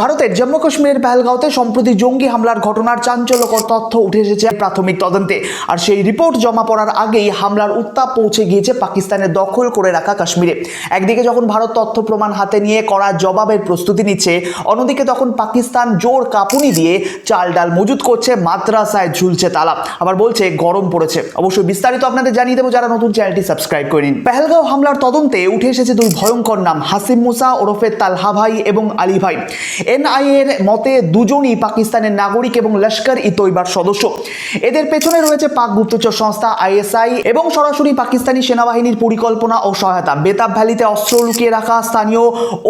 ভারতের জম্মু কাশ্মীরের পেহেলগাঁওতে সম্প্রতি জঙ্গি হামলার ঘটনার চাঞ্চল্যকর তথ্য উঠে এসেছে প্রাথমিক তদন্তে। আর সেই রিপোর্ট জমা পড়ার আগেই হামলার উত্তাপ পৌঁছে গিয়েছে পাকিস্তানের দখল করে রাখা কাশ্মীরে। একদিকে যখন ভারত তথ্য প্রমাণ হাতে নিয়ে করা জবাবের প্রস্তুতি নিচ্ছে, অন্যদিকে তখন পাকিস্তান জোর কাপুনি দিয়ে চাল ডাল মজুত করছে, মাদ্রাসায় ঝুলছে তালা। আবার বলছে, গরম পড়েছে। অবশ্যই বিস্তারিত আপনাদের জানিয়ে দেবো, যারা নতুন চ্যানেলটি সাবস্ক্রাইব করে নিন পেহেলগাঁও হামলার তদন্তে উঠে এসেছে দুই ভয়ঙ্কর নাম হাসিম মুসা ওরফে তালহা ভাই এবং আলী ভাই। এনআইএ এর মতে দুজনই পাকিস্তানের নাগরিক এবং লস্কর ই তৈবার সদস্য। এদের পেছনে রয়েছে পাক গুপ্তচর সংস্থা আইএসআই এবং সরাসরি পাকিস্তানি সেনাবাহিনীর পরিকল্পনা ও সহায়তা। বেতাব ভ্যালিতে অস্ত্র লুকিয়ে রাখা স্থানীয়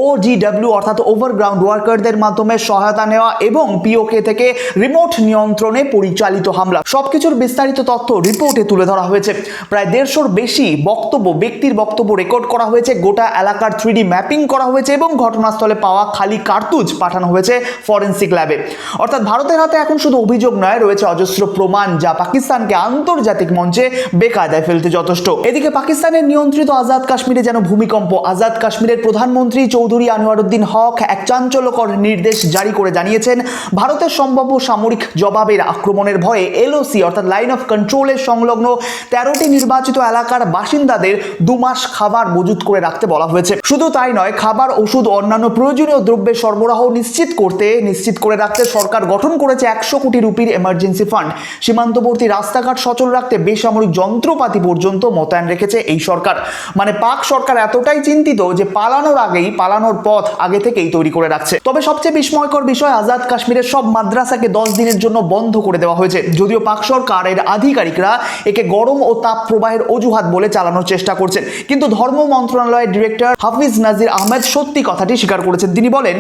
ওজিডব্লিউ অর্থাৎ ওভারগ্রাউন্ড ওয়ার্কারদের মাধ্যমে সহায়তা নেওয়া এবং পিওকে থেকে রিমোট নিয়ন্ত্রণে পরিচালিত হামলা। সবকিছুর বিস্তারিত তথ্য রিপোর্টে তুলে ধরা হয়েছে। প্রায় দেড়শোর বেশি বক্তব্য, ব্যক্তির বক্তব্য রেকর্ড করা হয়েছে। গোটা এলাকার থ্রিডি ম্যাপিং করা হয়েছে এবং ঘটনাস্থলে পাওয়া খালি কার্তুজ পাঠানো হয়েছে ফরেন্সিক ল্যাবে অর্থাৎ ভারতের হাতে এখন শুধু অভিযোগ নয়, রয়েছে অজস্র প্রমাণ যা পাকিস্তানকে আন্তর্জাতিক মঞ্চে বেকায়দায় ফেলতে যথেষ্ট। এদিকে পাকিস্তানের নিয়ন্ত্রিত আজাদ কাশ্মীরে যেন ভূমিকম্প, আজাদ কাশ্মীরের প্রধানমন্ত্রী চৌধুরী আনোয়ারুদ্দিন হক এক চাঞ্চল্যকর নির্দেশ জারি করে জানিয়েছেন, ভারতের সম্ভাব্য সামরিক জবাবের আক্রমণের ভয়ে এলওসি অর্থাৎ লাইন অফ কন্ট্রোলের সংলগ্ন তেরোটি নির্বাচিত এলাকার বাসিন্দাদের দু মাস খাবার মজুত করে রাখতে বলা হয়েছে। শুধু তাই নয়, খাবার, ওষুধ অন্যান্য প্রয়োজনীয় দ্রব্যের সরবরাহ নিশ্চিত করতে, নিশ্চিত করে রাখতে সরকার গঠন করেছে একশো কোটি রুপির এমার্জেন্সি ফান্ড সীমান্তবর্তী রাস্তাঘাট সচল রাখতে বেসামরিক যন্ত্রপাতি পর্যন্ত মোতায়েন রেখেছে এই সরকার। মানে পাক সরকার এতটাই চিন্তিত যে পালানোর আগেই, পালানোর পথ আগে থেকেই তৈরি করে রাখছে। তবে সবচেয়ে বিস্ময়কর বিষয়, আজাদ কাশ্মীরের সব মাদ্রাসাকে দশ দিনের জন্য বন্ধ করে দেওয়া হয়েছে। যদিও পাক সরকার এর আধিকারিকরা একে গরম ও তাপ প্রবাহের অজুহাত বলে চালানোর চেষ্টা করছেন। কিন্তু ধর্ম মন্ত্রণালয়ের ডিরেক্টর হাফিজ নাজির আহমেদ সত্যি কথাটি স্বীকার করেছেন। তিনি বলেন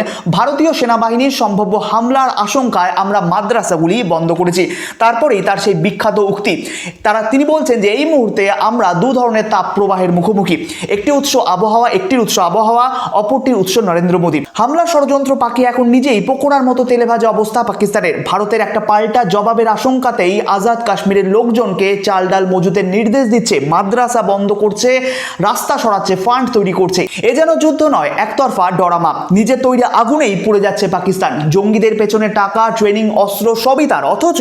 ভারতীয় সেনাবাহিনীর সম্ভাব্য হামলার আশঙ্কায় আমরা মাদ্রাসাগুলি বন্ধ করেছি। তারপরেই তার সেই বিখ্যাত উক্তি। তারা তিনি বলছেন যে, এই মুহূর্তে আমরা দু ধরনের তাপ প্রবাহের মুখোমুখি। একটি উৎস আবহাওয়া, একটির উৎস আবহাওয়া, অপরটির উৎস নরেন্দ্র মোদী। হামলার ষড়যন্ত্র পাকি এখন নিজেই পকোড়ার মতো তেলে ভাজা অবস্থা পাকিস্তানের। ভারতের একটা পাল্টা জবাবের আশঙ্কাতেই আজাদ কাশ্মীরের লোকজনকে চাল ডাল মজুতের নির্দেশ দিচ্ছে। মাদ্রাসা বন্ধ করছে, রাস্তা সরাচ্ছে, ফান্ড তৈরি করছে। এ যেন যুদ্ধ নয়, একতরফা ডরামা। নিজের তৈরি আগুনেই পড়ে যাচ্ছে পাকিস্তান। জঙ্গিদের পেছনে টাকা ট্রেনিং অস্ত্র সবই তার। অথচ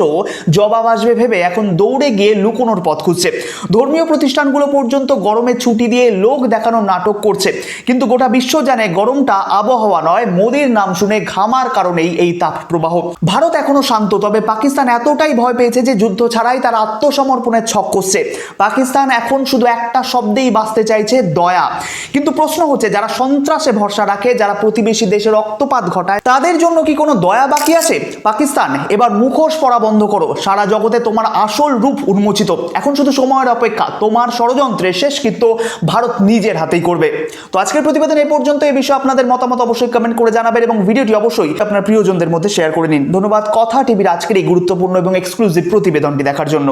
জবাব আসবে ভেবে এখন দৌড়ে গিয়ে লুকোনোর পথ খুঁজছে। ধর্মীয় প্রতিষ্ঠানগুলো পর্যন্ত গরমে ছুটি দিয়ে লোক দেখানোর নাটক করছে। কিন্তু গোটা বিশ্ব জানে গরমটা আবহাওয়া নয়, মোদির নাম শুনে ঘামার কারণেই এই তাপ প্রবাহ ভারত এখনও শান্ত, তবে পাকিস্তান এতটাই ভয় পেয়েছে যে যুদ্ধ ছাড়াই তার আত্মসমর্পণের ছক করছে পাকিস্তান এখন শুধু একটা শব্দেই বাঁচতে চাইছে দয়া। কিন্তু প্রশ্ন হচ্ছে, যারা সন্ত্রাসে ভরসা রাখে, যারা প্রতিবেশী দেশের রক্তপাত ঘটায়। তাদের জন্য কি কোনো দয়া বাকি আছে? পাকিস্তান, এবার মুখোশ পরা বন্ধ করো। সারা জগতে তোমার আসল রূপ উন্মোচিত। এখন শুধু সময়ের অপেক্ষা। তোমার ষড়যন্ত্রের শেষকৃত্য ভারত নিজের হাতেই করবে। তো আজকের প্রতিবেদন এই পর্যন্ত। এই বিষয়ে আপনাদের মতামত অবশ্যই কমেন্ট করে জানাবেন এবং ভিডিওটি অবশ্যই আপনার প্রিয়জনদের মধ্যে শেয়ার করে নিন। ধন্যবাদ। কথা টিভির আজকের এই গুরুত্বপূর্ণ এবং এক্সক্লুসিভ প্রতিবেদনটি দেখার জন্য।